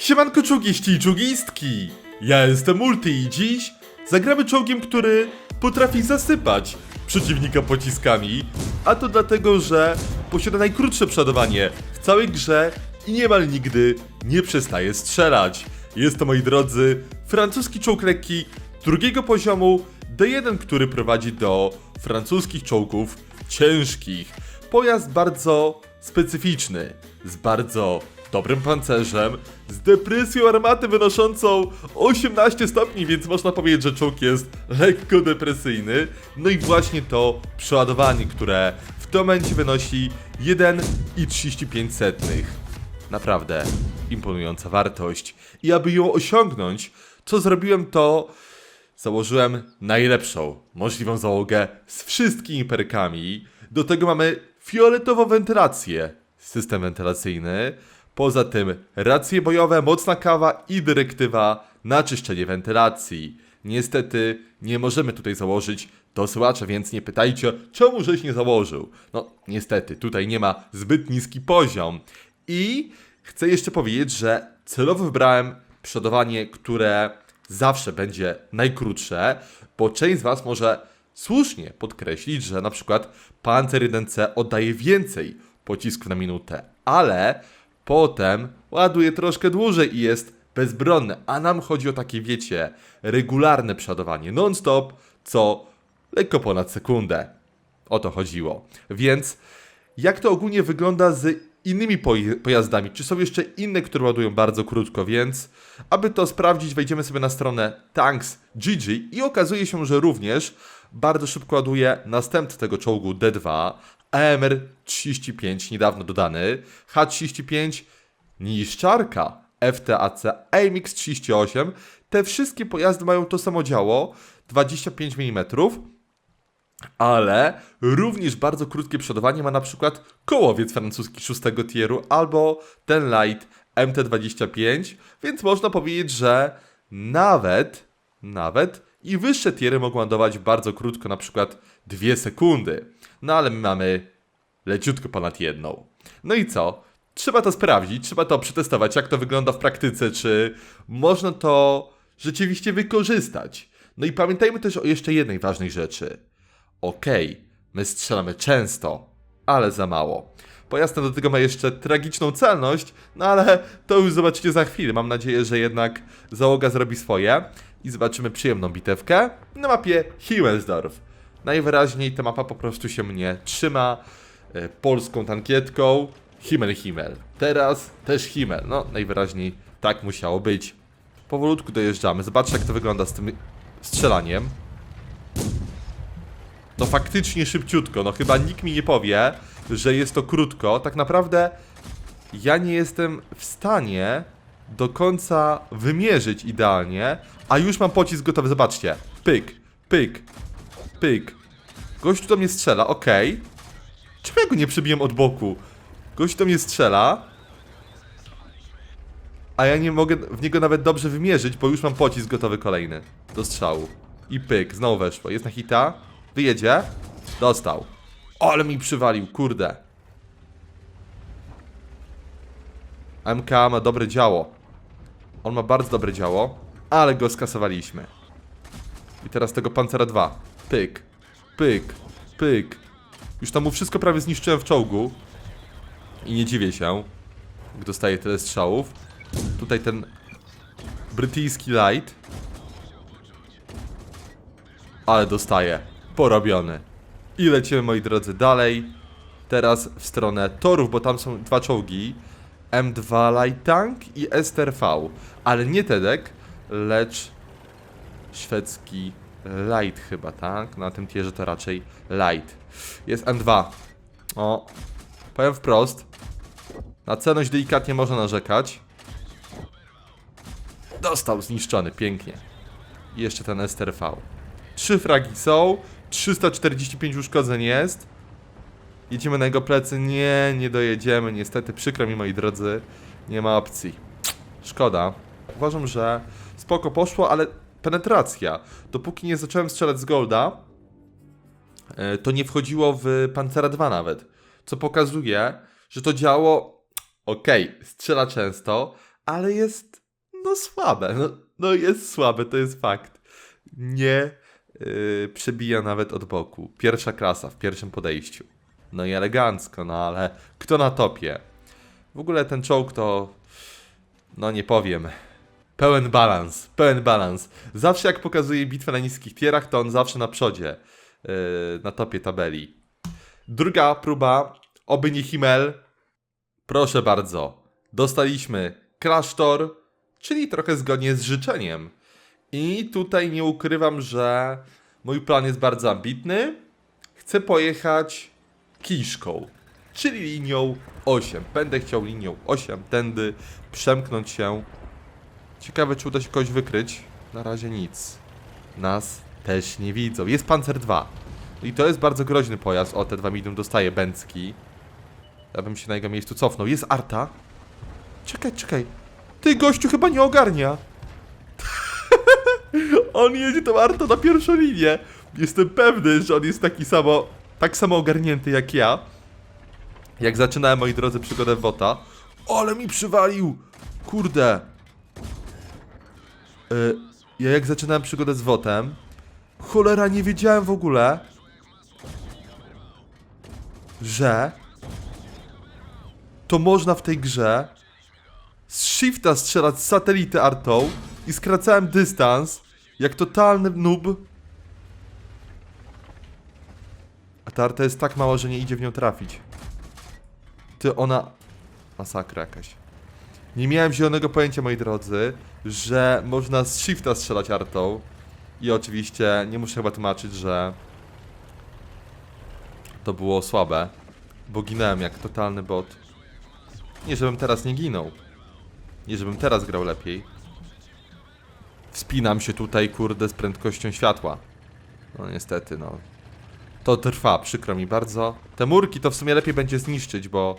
Siemanko czołgiści i czołgistki! Ja jestem Multi i dziś zagramy czołgiem, który potrafi zasypać przeciwnika pociskami, a to dlatego, że posiada najkrótsze przodowanie w całej grze i niemal nigdy nie przestaje strzelać. Jest to, moi drodzy, francuski czołg lekki drugiego poziomu D1, który prowadzi do francuskich czołgów ciężkich. Pojazd bardzo specyficzny, z bardzo dobrym pancerzem, z depresją armaty wynoszącą 18 stopni, więc można powiedzieć, że czołg jest lekko depresyjny. No i właśnie to przeładowanie, które w tym momencie wynosi 1,35. Naprawdę imponująca wartość. I aby ją osiągnąć, co zrobiłem to założyłem najlepszą możliwą załogę z wszystkimi perkami. Do tego mamy fioletową wentylację, system wentylacyjny. Poza tym racje bojowe, mocna kawa i dyrektywa na czyszczenie wentylacji. Niestety nie możemy tutaj założyć dosyłacza, więc nie pytajcie, czemu żeś nie założył. No niestety, tutaj nie ma zbyt niski poziom. I chcę jeszcze powiedzieć, że celowo wybrałem przodowanie, które zawsze będzie najkrótsze, bo część z Was może słusznie podkreślić, że na przykład Panzer 1C oddaje więcej pocisków na minutę, ale potem ładuje troszkę dłużej i jest bezbronny, a nam chodzi o takie, wiecie, regularne przodowanie non-stop, co lekko ponad sekundę. O to chodziło. Więc jak to ogólnie wygląda z innymi pojazdami? Czy są jeszcze inne, które ładują bardzo krótko? Więc, aby to sprawdzić, wejdziemy sobie na stronę Tanks.gg i okazuje się, że również bardzo szybko ładuje następcy tego czołgu D2, AMR-35, niedawno dodany, H-35, niszczarka, FTAC, AMX-38. Te wszystkie pojazdy mają to samo działo, 25 mm, ale również bardzo krótkie przodowanie ma na przykład kołowiec francuski szóstego tieru albo ten light MT25, więc można powiedzieć, że nawet, nawet i wyższe tiery mogą ładować bardzo krótko, na przykład 2 sekundy. No ale my mamy leciutko ponad jedną. No i co? Trzeba to sprawdzić, trzeba to przetestować, jak to wygląda w praktyce, czy można to rzeczywiście wykorzystać. No i pamiętajmy też o jeszcze jednej ważnej rzeczy. Okej, my strzelamy często, ale za mało. Pojazd do tego ma jeszcze tragiczną celność, no ale to już zobaczycie za chwilę. Mam nadzieję, że jednak załoga zrobi swoje i zobaczymy przyjemną bitewkę na mapie Himmelsdorf. Najwyraźniej ta mapa po prostu się mnie trzyma e, polską tankietką. Himmel, Himmel. Teraz też Himmel. No, najwyraźniej tak musiało być. Powolutku dojeżdżamy. Zobaczcie, jak to wygląda z tym strzelaniem. No faktycznie szybciutko. No chyba nikt mi nie powie, że jest to krótko. Tak naprawdę ja nie jestem w stanie do końca wymierzyć idealnie, a już mam pocisk gotowy. Zobaczcie. Pyk, pyk, pyk. Gość do mnie strzela, okej. Czemu ja go nie przebiłem od boku? Gość do mnie strzela, a ja nie mogę w niego nawet dobrze wymierzyć, bo już mam pocisk gotowy kolejny do strzału. I pyk, znowu weszło. Jest na hita. Wyjedzie. Dostał. O, ale mi przywalił, kurde. MK ma dobre działo. On ma bardzo dobre działo, ale go skasowaliśmy. I teraz tego Pancera 2. Pyk, pyk, pyk. Już tam mu wszystko prawie zniszczyłem w czołgu. I nie dziwię się, jak dostaje tyle strzałów. Tutaj ten brytyjski light. Ale dostaje. Porobiony. I lecimy, moi drodzy, dalej. Teraz w stronę torów, bo tam są dwa czołgi. M2 Light Tank i STRV. Ale nie Tedek, lecz szwedzki Light chyba, tak? Na tym tierze to raczej Light. Jest M2. O, powiem wprost. Na celność delikatnie można narzekać. Dostał zniszczony, pięknie. I jeszcze ten STRV. Trzy fragi są, 345 uszkodzeń jest. Jedziemy na jego plecy. Nie, nie dojedziemy. Niestety, przykro mi moi drodzy. Nie ma opcji. Szkoda. Uważam, że spoko poszło, ale penetracja. Dopóki nie zacząłem strzelać z Golda, e, to nie wchodziło w Pancera 2 nawet. Co pokazuje, że to działo ok, strzela często, ale jest no słabe. No, no jest słabe, to jest fakt. Nie yy, przebija nawet od boku. Pierwsza klasa w pierwszym podejściu. No i elegancko, no ale kto na topie? W ogóle ten czołg to no nie powiem. Pełen balans, pełen balans. Zawsze jak pokazuje bitwę na niskich tierach, to on zawsze na przodzie, yy, na topie tabeli. Druga próba, oby nie Himmel. Proszę bardzo, dostaliśmy klasztor, czyli trochę zgodnie z życzeniem. I tutaj nie ukrywam, że mój plan jest bardzo ambitny. Chcę pojechać kiszką, czyli linią 8. Będę chciał linią 8 tędy przemknąć się. Ciekawe, czy uda się kogoś wykryć. Na razie nic. Nas też nie widzą. Jest Panzer 2. I to jest bardzo groźny pojazd. O, te dwa medium dostaje Bęcki. Ja bym się na jego miejscu cofnął. Jest Arta. Czekaj, czekaj. Ty, gościu chyba nie ogarnia. on jedzie tą Artą na pierwszą linię. Jestem pewny, że on jest taki samo, tak samo ogarnięty jak ja. Jak zaczynałem, moi drodzy, przygodę WOTA. Ale mi przywalił! Kurde. Y, ja jak zaczynałem przygodę z WOTem, cholera, nie wiedziałem w ogóle, że to można w tej grze z shifta strzelać z satelity artą i skracałem dystans jak totalny noob. A ta arta jest tak mała, że nie idzie w nią trafić. Ty, ona... Masakra jakaś. Nie miałem zielonego pojęcia, moi drodzy, że można z shifta strzelać artą. I oczywiście nie muszę chyba tłumaczyć, że to było słabe, bo ginąłem jak totalny bot. Nie, żebym teraz nie ginął. Nie, żebym teraz grał lepiej. Wspinam się tutaj, kurde, z prędkością światła. No niestety, no. To trwa, przykro mi bardzo. Te murki to w sumie lepiej będzie zniszczyć, bo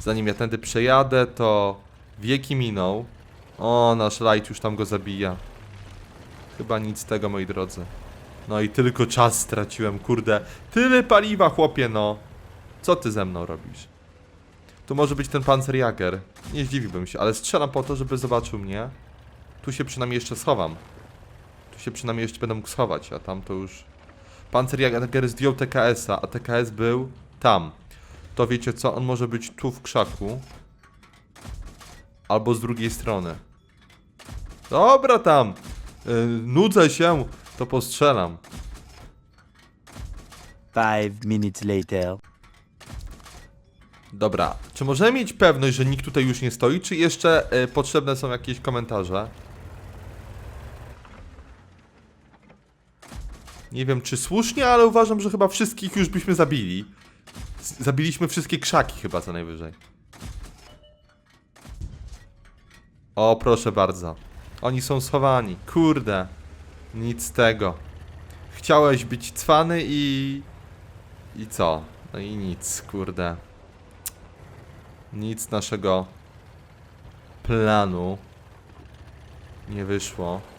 zanim ja tędy przejadę, to wieki miną. O, nasz light już tam go zabija. Chyba nic z tego, moi drodzy. No i tylko czas straciłem, kurde. Tyle paliwa, chłopie, no. Co ty ze mną robisz? Tu może być ten Panzerjager. Nie zdziwiłbym się, ale strzelam po to, żeby zobaczył mnie. Tu się przynajmniej jeszcze schowam. Tu się przynajmniej jeszcze będę mógł schować, a tam to już... Panzerjager zdjął TKS-a, a TKS był tam. To wiecie co? On może być tu w krzaku. Albo z drugiej strony. Dobra tam. Yy, nudzę się, to postrzelam. Five minutes later. Dobra, czy możemy mieć pewność, że nikt tutaj już nie stoi, czy jeszcze y, potrzebne są jakieś komentarze? Nie wiem, czy słusznie, ale uważam, że chyba wszystkich już byśmy zabili. Zabiliśmy wszystkie krzaki chyba co najwyżej. O, proszę bardzo. Oni są schowani. Kurde. Nic z tego. Chciałeś być cwany i... I co? No i nic, kurde. Nic naszego planu nie wyszło.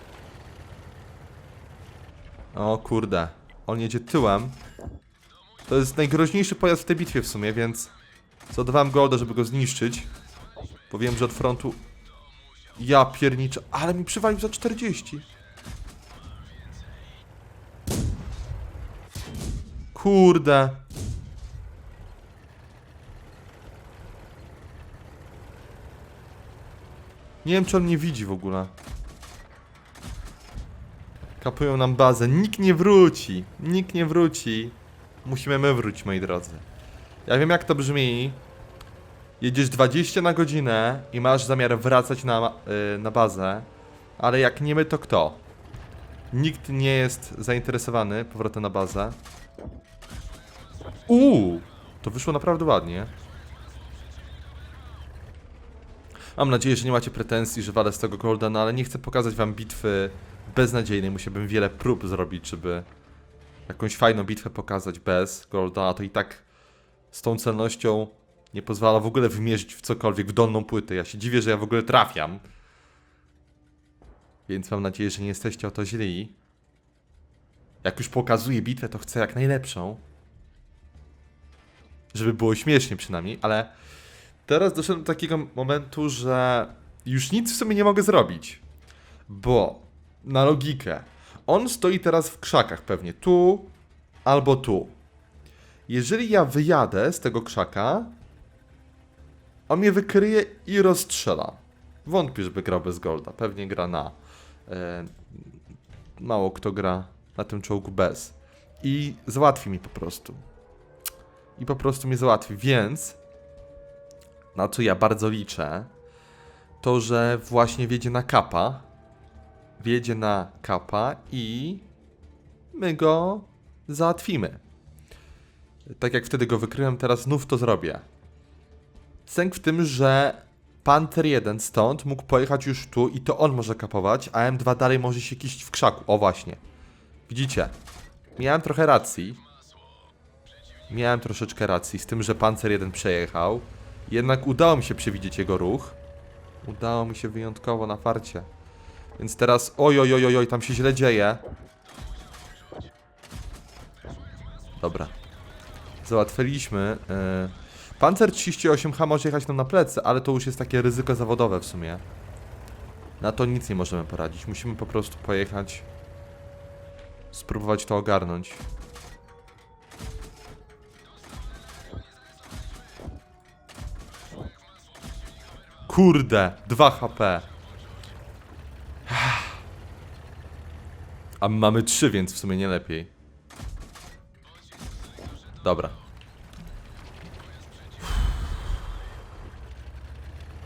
O kurde, on jedzie tyłem. To jest najgroźniejszy pojazd w tej bitwie w sumie, więc zadawałem golda, żeby go zniszczyć. Bo wiem, że od frontu... Ja pierniczę, ale mi przywalił za 40. Kurde. Nie wiem, czy on nie widzi w ogóle. Kapują nam bazę. Nikt nie wróci. Nikt nie wróci. Musimy my wrócić, moi drodzy. Ja wiem, jak to brzmi. Jedziesz 20 na godzinę i masz zamiar wracać na, yy, na bazę. Ale jak nie my, to kto? Nikt nie jest zainteresowany powrotem na bazę. Uuu! To wyszło naprawdę ładnie. Mam nadzieję, że nie macie pretensji, że walę z tego golda, no ale nie chcę pokazać wam bitwy beznadziejnej. Musiałbym wiele prób zrobić, żeby jakąś fajną bitwę pokazać bez golda, a to i tak z tą celnością nie pozwala w ogóle wymierzyć w cokolwiek, w dolną płytę. Ja się dziwię, że ja w ogóle trafiam. Więc mam nadzieję, że nie jesteście o to źli. Jak już pokazuję bitwę, to chcę jak najlepszą. Żeby było śmiesznie przynajmniej, ale teraz doszedłem do takiego momentu, że już nic w sumie nie mogę zrobić. Bo na logikę, on stoi teraz w krzakach pewnie tu albo tu. Jeżeli ja wyjadę z tego krzaka, on mnie wykryje i rozstrzela. Wątpię, żeby grał bez golda. Pewnie gra na. E, mało kto gra na tym czołgu bez. I załatwi mi po prostu. I po prostu mnie załatwi. Więc na co ja bardzo liczę, to że właśnie wiedzie na kapa. Wiedzie na kapa i my go załatwimy. Tak jak wtedy go wykryłem, teraz znów to zrobię. Sęk w tym, że Panther 1 stąd mógł pojechać już tu i to on może kapować, a M2 dalej może się kiść w krzaku. O właśnie. Widzicie? Miałem trochę racji. Miałem troszeczkę racji z tym, że Panzer 1 przejechał. Jednak udało mi się przewidzieć jego ruch. Udało mi się wyjątkowo na farcie. Więc teraz oj, oj, oj, oj, oj tam się źle dzieje. Dobra. Załatwiliśmy. Yy. Panzer 38H może jechać nam na plecy, ale to już jest takie ryzyko zawodowe w sumie. Na to nic nie możemy poradzić. Musimy po prostu pojechać. Spróbować to ogarnąć. Kurde, 2 HP. A my mamy 3, więc w sumie nie lepiej. Dobra.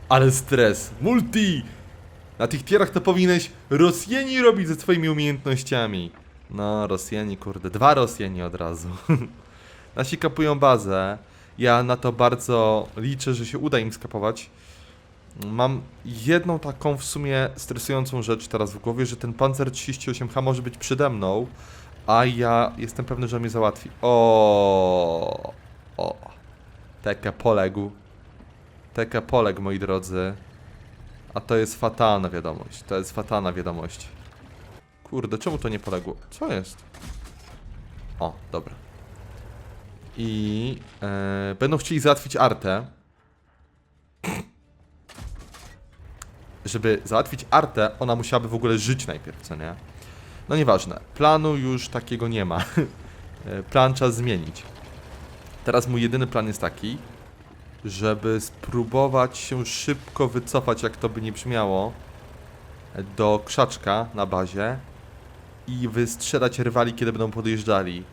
Ale stres. Multi! Na tych tierach to powinieneś Rosjani robić ze swoimi umiejętnościami. No, Rosjani, kurde. Dwa Rosjani od razu. Nasi kapują bazę. Ja na to bardzo liczę, że się uda im skapować. Mam jedną taką w sumie stresującą rzecz teraz w głowie, że ten Panzer 38H może być przede mną, a ja jestem pewny, że mnie załatwi. O, o. Teke poległ. Teke poległ, moi drodzy. A to jest fatalna wiadomość. To jest fatalna wiadomość. Kurde, czemu to nie poległo? Co jest? O, dobra. I e, będą chcieli załatwić Artę. Żeby załatwić Artę, ona musiałaby w ogóle żyć najpierw, co nie? No nieważne. Planu już takiego nie ma. E, Plan trzeba zmienić. Teraz mój jedyny plan jest taki, żeby spróbować się szybko wycofać, jak to by nie brzmiało, do krzaczka na bazie i wystrzelać rywali, kiedy będą podjeżdżali.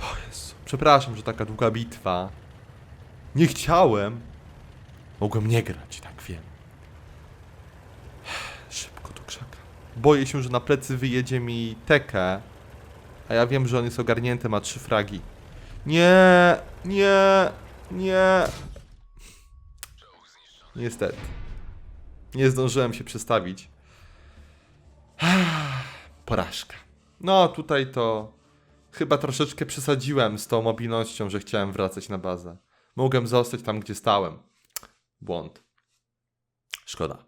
O Jezu, przepraszam, że taka długa bitwa. Nie chciałem. Mogłem nie grać, tak wiem. Szybko do krzaka. Boję się, że na plecy wyjedzie mi Tekę, a ja wiem, że on jest ogarnięty, ma trzy fragi. Nie, nie, nie. Niestety. Nie zdążyłem się przestawić. Porażka. No, tutaj to chyba troszeczkę przesadziłem z tą mobilnością, że chciałem wracać na bazę. Mogłem zostać tam, gdzie stałem. Błąd. Szkoda.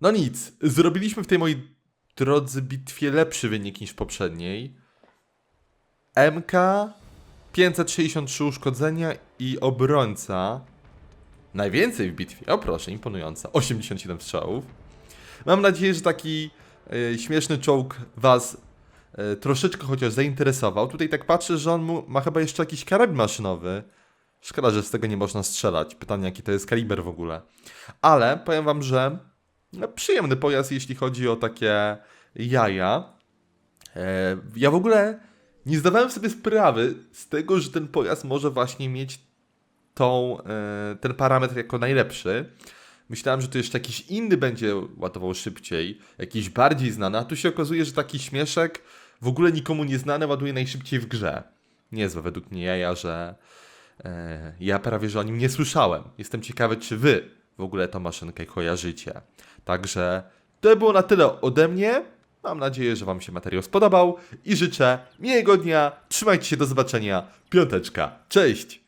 No nic, zrobiliśmy w tej mojej drodzy bitwie lepszy wynik niż w poprzedniej. MK 563 uszkodzenia i obrońca. Najwięcej w bitwie. O proszę, imponująca. 87 strzałów. Mam nadzieję, że taki e, śmieszny czołg was e, troszeczkę chociaż zainteresował. Tutaj tak patrzę, że on mu, ma chyba jeszcze jakiś karabin maszynowy. Szkoda, że z tego nie można strzelać. Pytanie, jaki to jest kaliber w ogóle. Ale powiem wam, że no, przyjemny pojazd, jeśli chodzi o takie jaja. E, ja w ogóle nie zdawałem sobie sprawy z tego, że ten pojazd może właśnie mieć tą, e, ten parametr jako najlepszy. Myślałem, że to jeszcze jakiś inny będzie ładował szybciej, jakiś bardziej znany, a tu się okazuje, że taki śmieszek w ogóle nikomu nieznany ładuje najszybciej w grze. Niezłe według mnie jaja, że e, ja prawie, że o nim nie słyszałem. Jestem ciekawy, czy wy w ogóle tą maszynkę kojarzycie. Także to było na tyle ode mnie. Mam nadzieję, że Wam się materiał spodobał i życzę miłego dnia. Trzymajcie się, do zobaczenia. Piąteczka. Cześć!